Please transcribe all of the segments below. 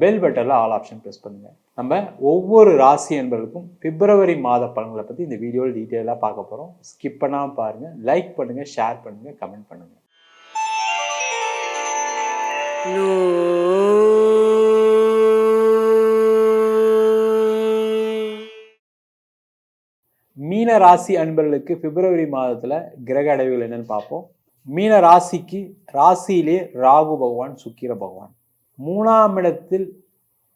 Bell பட்டனில் all option press பண்ணுங்கள் நம்ம ஒவ்வொரு ராசி என்பவருக்கும் பிப்ரவரி மாத பலன்களை பற்றி இந்த வீடியோவில் டீட்டெயிலாக பார்க்க போகிறோம் ஸ்கிப் பண்ணாமல் பாருங்கள் லைக் பண்ணுங்கள் ஷேர் பண்ணுங்கள் கமெண்ட் பண்ணுங்கள் மீன ராசி அன்பர்களுக்கு பிப்ரவரி மாதத்துல கிரக அடைவுகள் என்னன்னு பார்ப்போம். மீன ராசிக்கு ராசியிலே ராகு பகவான் சுக்கிர பகவான். மூணாம் இடத்தில்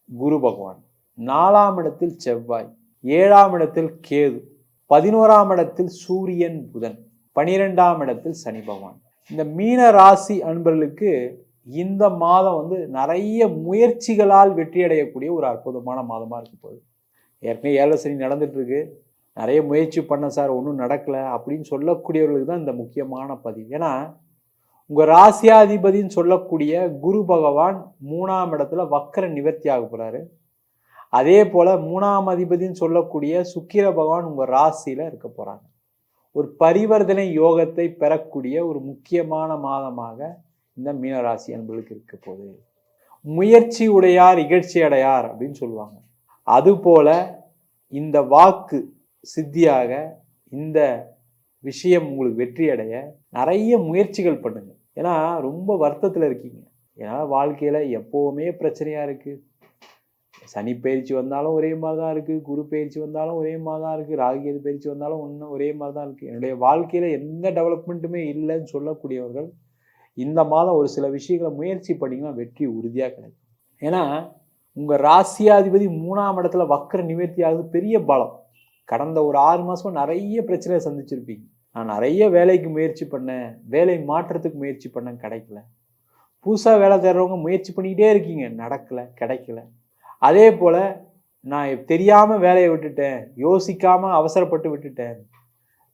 குரு பகவான் நாலாம் இடத்தில் செவ்வாய் ஏழாம் இடத்தில் கேது பதினோராம் இடத்தில் சூரியன் புதன் பனிரெண்டாம் இடத்தில் சனி பகவான். இந்த மீன ராசி அன்பர்களுக்கு இந்த மாதம் வந்து நிறைய முயற்சிகளால் வெற்றியடையக்கூடிய ஒரு அற்புதமான மாதமாக இருக்க போகுது. ஏற்கனவே ஏழரை சனி நிறைய முயற்சி பண்ண சார் ஒன்றும் நடக்கலை அப்படின்னு சொல்லக்கூடியவர்களுக்கு தான் இந்த முக்கியமான பதிவு. ஏன்னா உங்கள் ராசியாதிபதின்னு சொல்லக்கூடிய குரு பகவான் மூணாம் இடத்துல வக்கர நிவர்த்தி ஆக போகிறாரு அதே போல் மூணாம் அதிபதின்னு சொல்லக்கூடிய சுக்கிர பகவான் உங்கள் ராசியில் இருக்க போகிறாங்க ஒரு பரிவர்த்தனை யோகத்தை பெறக்கூடிய ஒரு முக்கியமான மாதமாக இந்த மீனராசி அன்பர்களுக்கு இருக்க போகுது. முயற்சி உடையார் இகழ்ச்சி அடையார் அப்படின்னு சொல்லுவாங்க. அதுபோல இந்த வாக்கு சித்தியாக இந்த விஷயம் உங்களுக்கு வெற்றி அடைய நிறைய முயற்சிகள் பண்ணுங்கள் ஏன்னா ரொம்ப வருத்தத்தில் இருக்கீங்க. ஏன்னா வாழ்க்கையில் எப்போவுமே பிரச்சனையாக இருக்குது சனி பயிற்சி வந்தாலும் ஒரே மாதிரி தான் இருக்குது குரு பயிற்சி வந்தாலும் ஒரே மாதிரி தான் இருக்குது ராகியது பயிற்சி வந்தாலும் ஒன்றும் ஒரே மாதிரி தான் இருக்குது என்னுடைய வாழ்க்கையில் எந்த டெவலப்மெண்ட்டுமே இல்லைன்னு சொல்லக்கூடியவர்கள் இந்த மாதம் ஒரு சில விஷயங்களை முயற்சி பண்ணிங்கன்னா வெற்றி உறுதியாக கிடைக்கும். ஏன்னா உங்கள் ராசியாதிபதி மூணாம் இடத்துல வக்கர நிவர்த்தி ஆகுது பெரிய பலம். கடந்த ஒரு ஆறு மாதமாக நிறைய பிரச்சனையை சந்திச்சிருப்பீங்க. நான் நிறைய வேலைக்கு முயற்சி பண்ணேன். வேலை மாற்றத்துக்கு முயற்சி பண்ணேன் கிடைக்கல. புதுசாக வேலை தேடுறவங்க முயற்சி பண்ணிக்கிட்டே இருக்கீங்க. நடக்கல கிடைக்கல. அதே போல் நான் தெரியாமல் வேலையை விட்டுட்டேன். யோசிக்காமல் அவசரப்பட்டு விட்டுட்டேன்.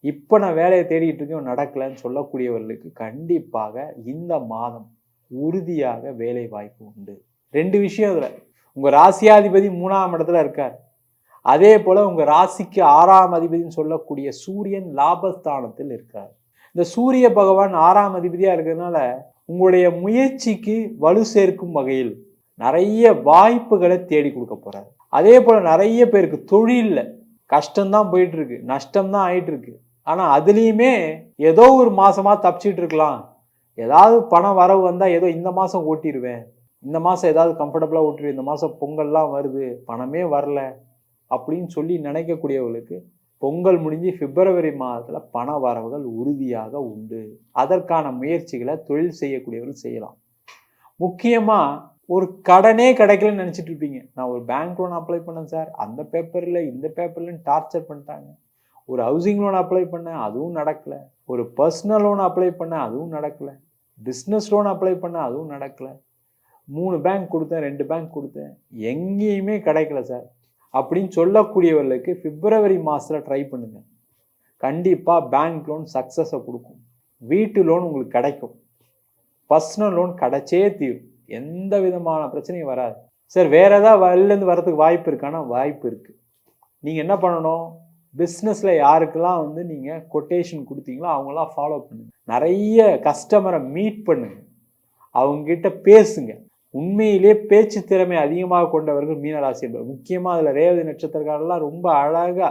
இப்போ நான் வேலையை தேடிட்டு இருக்கேன். நடக்கலைன்னு சொல்லக்கூடியவர்களுக்கு கண்டிப்பாக இந்த மாதம் உறுதியாக வேலை வாய்ப்பு உண்டு. ரெண்டு விஷயம் இதில் உங்கள் ராசியாதிபதி மூணாம் இடத்துல இருக்கார். அதே போல் உங்கள் ராசிக்கு ஆறாம் அதிபதினு சொல்லக்கூடிய சூரியன் லாபஸ்தானத்தில் இருக்கார். இந்த சூரிய பகவான் ஆறாம் அதிபதியாக இருக்கிறதுனால உங்களுடைய முயற்சிக்கு வலு சேர்க்கும் வகையில் நிறைய வாய்ப்புகளை தேடி கொடுக்க போகிறார் அதே போல் நிறைய பேருக்கு தொழிலில் கஷ்டம்தான் போயிட்டுருக்கு நஷ்டம்தான் ஆயிட்டுருக்கு. ஆனால் அதுலேயுமே ஏதோ ஒரு மாதமாக தப்பிச்சிட்டு இருக்கலாம். ஏதாவது பணம் வரவு வந்தால் ஏதோ இந்த மாதம் ஓட்டிடுவேன் இந்த மாதம் ஏதாவது கம்ஃபர்டபுளாக ஓட்டிடுவேன் இந்த மாதம் பொங்கல்லாம் வருது பணமே வரல அப்படின்னு சொல்லி நினைக்கக்கூடியவர்களுக்கு பொங்கல் முடிஞ்சு பிப்ரவரி மாதத்தில் பண வரவுகள் உறுதியாக உண்டு. அதற்கான முயற்சிகளை தொழில் செய்யக்கூடியவர்கள் செய்யலாம். முக்கியமாக ஒரு கடனே கிடைக்கலன்னு நினச்சிட்டு இருப்பீங்க. நான் ஒரு பேங்க் லோன் அப்ளை பண்ணேன் சார் அந்த பேப்பரில் இந்த பேப்பர்லன்னு டார்ச்சர் பண்ணிட்டாங்க. ஒரு ஹவுசிங் லோன் அப்ளை பண்ணேன் அதுவும் நடக்கலை. ஒரு பர்சனல் லோன் அப்ளை பண்ணேன் அதுவும் நடக்கலை. பிஸ்னஸ் லோன் அப்ளை பண்ணேன் அதுவும் நடக்கலை. மூணு பேங்க் கொடுத்தேன் ரெண்டு பேங்க் கொடுத்தேன். எங்கேயுமே கிடைக்கல சார் அப்படின்னு சொல்லக்கூடியவர்களுக்கு பிப்ரவரி மாதத்தில் ட்ரை பண்ணுங்கள் கண்டிப்பாக பேங்க் லோன் சக்ஸஸை கொடுக்கும். வீட்டு லோன் உங்களுக்கு கிடைக்கும். பர்சனல் லோன் கிடைச்சே தீரும். எந்த விதமான பிரச்சனையும் வராது. சார் வேற ஏதாவது வெளிலேருந்து வரதுக்கு வாய்ப்பு இருக்கானா? வாய்ப்பு இருக்குது நீங்கள் என்ன பண்ணணும்? பிஸ்னஸில் யாருக்கெல்லாம் வந்து நீங்கள் கொட்டேஷன் கொடுத்தீங்களோ அவங்களாம் ஃபாலோ பண்ணுங்கள் நிறைய கஸ்டமரை மீட் பண்ணுங்கள் அவங்கக்கிட்ட பேசுங்கள் உண்மையிலே பேச்சு திறமை அதிகமாக கொண்டவர்கள் மீனராசி என்பது முக்கியமாக அதில் ரேவதி நட்சத்திரக்காரெல்லாம் ரொம்ப அழகாக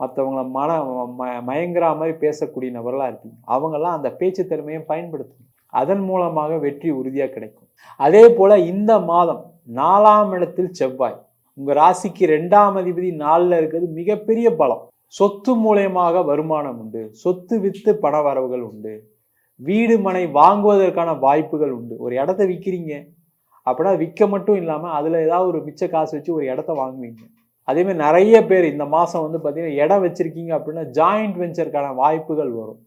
மற்றவங்கள மன ம மயங்குற மாதிரி பேசக்கூடிய நபர்களாக இருப்பீங்க. அவங்கெல்லாம் அந்த பேச்சு திறமையை பயன்படுத்துங்க அதன் மூலமாக வெற்றி உறுதியாக கிடைக்கும். அதே போல் இந்த மாதம் நாலாம் இடத்தில் செவ்வாய். உங்கள் ராசிக்கு ரெண்டாம் அதிபதி நாளில் இருக்கிறது மிகப்பெரிய பலம். சொத்து மூலயமாக வருமானம் உண்டு. சொத்து வித்து பண வரவுகள் உண்டு. வீடு மனை வாங்குவதற்கான வாய்ப்புகள் உண்டு. ஒரு இடத்த விற்கிறீங்க அப்படின்னா விற்க மட்டும் இல்லாமல் அதில் ஏதாவது ஒரு மிச்ச காசு வச்சு ஒரு இடத்த வாங்குவீங்க. அதேமாதிரி நிறைய பேர் இந்த மாதம் வந்து பார்த்தீங்கன்னா இடம் வச்சுருக்கீங்க அப்படின்னா ஜாயிண்ட் வெஞ்சருக்கான வாய்ப்புகள் வரும்.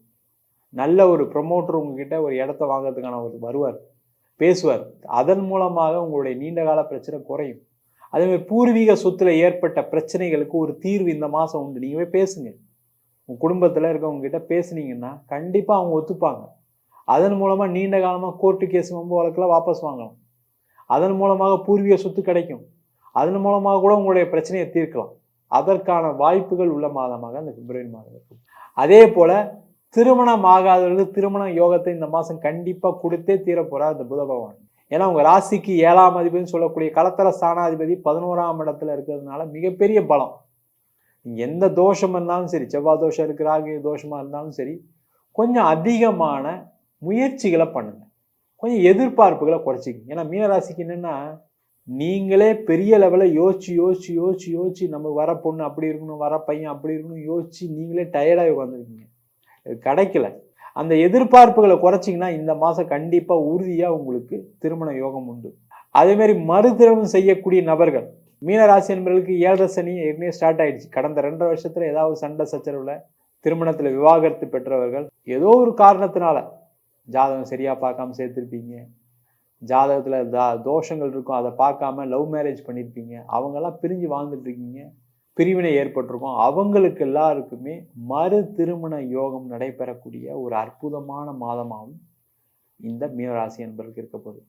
நல்ல ஒரு ப்ரொமோட்டர் உங்ககிட்ட ஒரு இடத்த வாங்குறதுக்கான ஒரு வருவார் பேசுவார். அதன் மூலமாக உங்களுடைய நீண்ட கால பிரச்சனை குறையும். அதேமாதிரி பூர்வீக சொத்துல ஏற்பட்ட பிரச்சனைகளுக்கு ஒரு தீர்வு இந்த மாதம் உண்டு. நீங்கள் போய் பேசுங்க. உங்கள் குடும்பத்தில் இருக்கவங்ககிட்ட பேசுனீங்கன்னா கண்டிப்பாக அவங்க ஒத்துப்பாங்க. அதன் மூலமாக நீண்ட காலமாக கோர்ட்டு கேஸ் வம்பு வழக்கில் வாபஸ் வாங்கலாம். அதன் மூலமாக பூர்வீக சொத்து கிடைக்கும். அதன் மூலமாக கூட உங்களுடைய பிரச்சனையை தீர்க்கலாம். அதற்கான வாய்ப்புகள் உள்ள மாதமாக அந்த பிப்ரவரி மாதம் இருக்கும். அதே போல திருமணம் ஆகாதவர்கள் திருமண யோகத்தை இந்த மாதம் கண்டிப்பாக கொடுத்தே தீரப்போகிறார் இந்த புத பகவான். ஏன்னா உங்கள் ராசிக்கு ஏழாம் அதிபதினு சொல்லக்கூடிய கலத்தர ஸ்தானாதிபதி பதினோராம் இடத்துல இருக்கிறதுனால மிகப்பெரிய பலம். எந்த தோஷம் இருந்தாலும் சரி செவ்வாய் தோஷம் இருக்கு ராகு தோஷமாக இருந்தாலும் சரி கொஞ்சம் அதிகமான முயற்சிகளை பண்ணுங்கள் கொஞ்சம் எதிர்பார்ப்புகளை குறைச்சிக்கங்க. ஏன்னா மீனராசிக்கு என்னென்னா நீங்களே பெரிய லெவலில் யோசிச்சு யோசிச்சு யோசிச்சு யோசிச்சு நம்ம வர பொண்ணு அப்படி இருக்கணும் வர பையன் அப்படி இருக்கணும் யோசிச்சு நீங்களே டயர்டாகி உட்காந்துருக்கீங்க இது கிடைக்கல. அந்த எதிர்பார்ப்புகளை குறைச்சிங்கன்னா இந்த மாதம் கண்டிப்பாக உறுதியாக உங்களுக்கு திருமண யோகம் உண்டு. அதேமாரி மறுதிரவம் செய்யக்கூடிய நபர்கள். மீனராசி என்பவர்களுக்கு ஏழரை சனி ஏற்கனவே ஸ்டார்ட் ஆயிடுச்சு. கடந்த ரெண்டரை வருஷத்தில் ஏதாவது சண்டை சச்சரவில் திருமணத்தில் விவாகரத்து பெற்றவர்கள். ஏதோ ஒரு காரணத்தினால ஜாதகம் சரியாக பார்க்காம சேர்த்துருப்பீங்க. ஜாதகத்தில் தா தோஷங்கள் இருக்கும் அதை பார்க்காம லவ் மேரேஜ் பண்ணியிருப்பீங்க அவங்கெல்லாம் பிரிஞ்சு வாழ்ந்துட்டுருக்கீங்க பிரிவினை ஏற்பட்டிருக்கும். அவங்களுக்கு எல்லாருக்குமே மறு திருமண யோகம் நடைபெறக்கூடிய ஒரு அற்புதமான மாதமாகவும் இந்த மீனராசி என்பவர்களுக்கு இருக்க போகுது.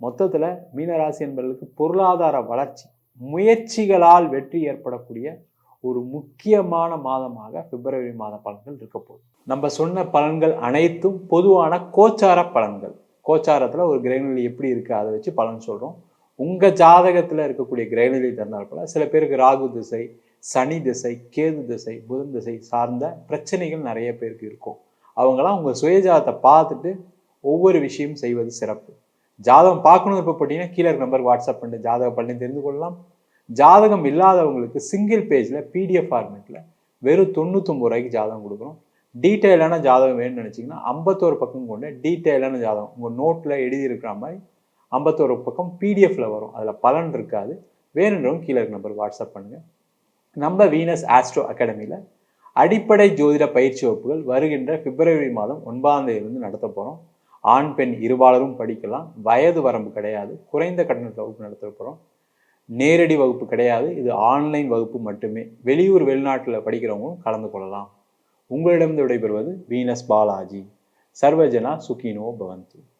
மொத்தத்தில் மீனராசி என்பவர்களுக்கு பொருளாதார வளர்ச்சி முயற்சிகளால் வெற்றி ஏற்படக்கூடிய ஒரு முக்கியமான மாதமாக பிப்ரவரி மாத பலன்கள் இருக்க போகுது. நம்ம சொன்ன பலன்கள் அனைத்தும் பொதுவான கோச்சார பலன்கள். கோச்சாரத்தில் ஒரு கிரகநிலை எப்படி இருக்குது அதை வச்சு பலன் சொல்கிறோம் உங்கள் ஜாதகத்தில் இருக்கக்கூடிய கிரகநிலை தந்தால் போல சில பேருக்கு ராகு திசை சனி திசை கேது திசை புதன் திசை சார்ந்த பிரச்சனைகள் நிறைய பேருக்கு இருக்கும். அவங்களாம் உங்கள் சுயஜாதத்தை பார்த்துட்டு ஒவ்வொரு விஷயம் செய்வது சிறப்பு. ஜாதகம் பார்க்கணும் விருப்பப்பட்டீங்கன்னா கீழே இருக்க நம்பர் வாட்ஸ்அப் பண்ணி ஜாதக பண்ணி தெரிந்து கொள்ளலாம். ஜாதகம் இல்லாதவங்களுக்கு சிங்கிள் பேஜில் பிடிஎஃப் ஃபார்மேட்டில் வெறும் தொண்ணூத்தொம்பது ரூபாய்க்கு ஜாதகம் கொடுக்குறோம் டீட்டெயிலான ஜாதகம் வேணும்னு நினச்சிங்கன்னா ஐம்பத்தோரு பக்கம் கொண்டு டீட்டெயிலான ஜாதகம் உங்கள் நோட்டில் எழுதியிருக்கிற மாதிரி ஐம்பத்தோரு பக்கம் பிடிஎஃப்ல வரும். அதில் பலன் இருக்காது. வேணுன்றவங்க கீழே இருக்க நம்பர் வாட்ஸ்அப் பண்ணுங்கள் நம்ம வீனஸ் ஆஸ்ட்ரோ அகாடமியில் அடிப்படை ஜோதிட பயிற்சி வகுப்புகள் வருகின்ற பிப்ரவரி மாதம் ஒன்பதாம் தேதியிலிருந்து நடத்த போகிறோம் ஆண் பெண் இருபாலரும் படிக்கலாம். வயது வரம்பு கிடையாது. குறைந்த கட்டணத்தில் வகுப்பு நடத்த போகிறோம் நேரடி வகுப்பு கிடையாது. இது ஆன்லைன் வகுப்பு மட்டுமே. வெளியூர் வெளிநாட்டில் படிக்கிறவங்களும் கலந்து கொள்ளலாம். உங்களிடம் விடைபெறுவது வீனஸ் பாலாஜி. சர்வஜனா சுகினோ பவந்து.